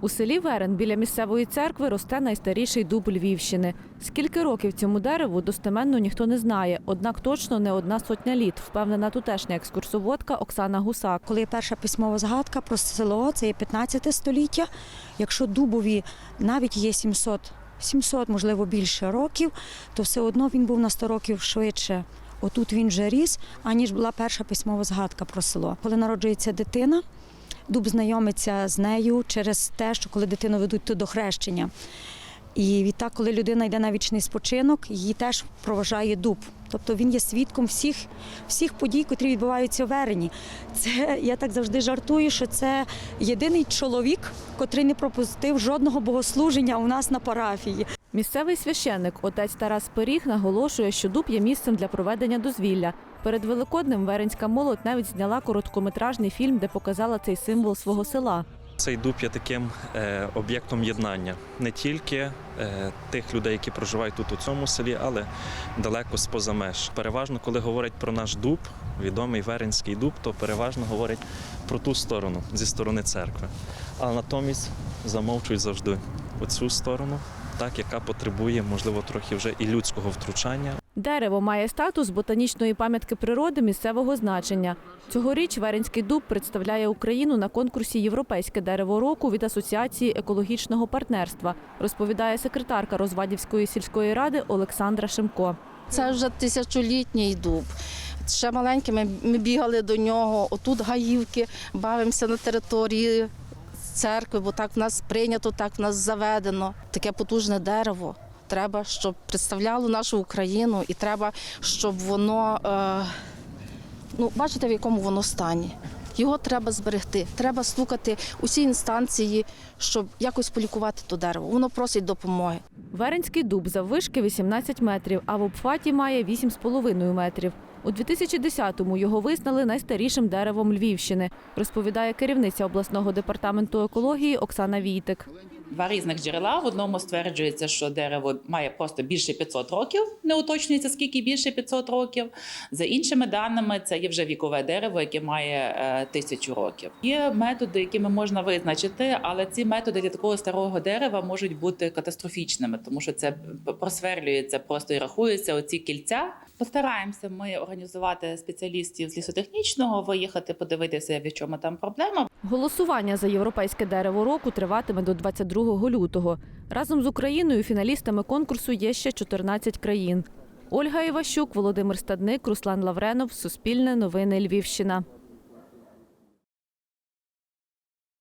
У селі Верен біля місцевої церкви росте найстаріший дуб Львівщини. Скільки років цьому дереву достеменно ніхто не знає, однак точно не одна сотня літ, впевнена тутешня екскурсоводка Оксана Гусак. Коли перша письмова згадка про село, це є 15 століття. Якщо дубові навіть є 700, 700, можливо, більше років, то все одно він був на 100 років швидше. Отут він вже ріс, аніж була перша письмова згадка про село. Коли народжується дитина, дуб знайомиться з нею через те, що коли дитину ведуть то до хрещення. І відтак, коли людина йде на вічний спочинок, її теж проважає дуб. Тобто він є свідком всіх, всіх подій, котрі відбуваються в Верені. Це я так завжди жартую, що це єдиний чоловік, котрий не пропустив жодного богослуження у нас на парафії. Місцевий священник, отець Тарас Пиріг, наголошує, що дуб є місцем для проведення дозвілля. Перед Великоднем Веренська молодь навіть зняла короткометражний фільм, де показала цей символ свого села. Цей дуб є таким е, об'єктом єднання не тільки е, тих людей, які проживають тут у цьому селі, але далеко з-поза меж. Переважно, коли говорять про наш дуб, відомий Веренський дуб, то переважно говорять про ту сторону зі сторони церкви. А натомість замовчують завжди оцю сторону, так яка потребує, можливо, трохи вже і людського втручання. Дерево має статус ботанічної пам'ятки природи місцевого значення. Цьогоріч Веренський дуб представляє Україну на конкурсі Європейське дерево року від Асоціації екологічного партнерства, розповідає секретарка Розвадівської сільської ради Олександра Шимко. Це вже тисячолітній дуб. Ще маленькими ми бігали до нього. Отут гаївки, бавимося на території церкви, бо так в нас прийнято, так в нас заведено. Таке потужне дерево. Треба, щоб представляло нашу Україну, і треба, щоб воно е, ну, бачите, в якому воно стані. Його треба зберегти. Треба стукати усі інстанції, щоб якось полікувати то дерево. Воно просить допомоги. Веренський дуб заввишки 18 метрів, а в обхваті має 8,5 метрів. У 2010-му його визнали найстарішим деревом Львівщини, розповідає керівниця обласного департаменту екології Оксана Війтик. Два різних джерела. В одному стверджується, що дерево має просто більше 500 років. Не уточнюється, скільки більше 500 років. За іншими даними, це є вже вікове дерево, яке має е, тисячу років. Є методи, якими можна визначити, але ці методи для такого старого дерева можуть бути катастрофічними, тому що це просверлюється просто і рахується оці кільця. Постараємося ми організувати спеціалістів з лісотехнічного, виїхати, подивитися, в чому там проблема. Голосування за європейське дерево року триватиме до 22 лютого. Разом з Україною фіналістами конкурсу є ще 14 країн. Ольга Іващук, Володимир Стадник, Руслан Лавренов, Суспільне новини Львівщина.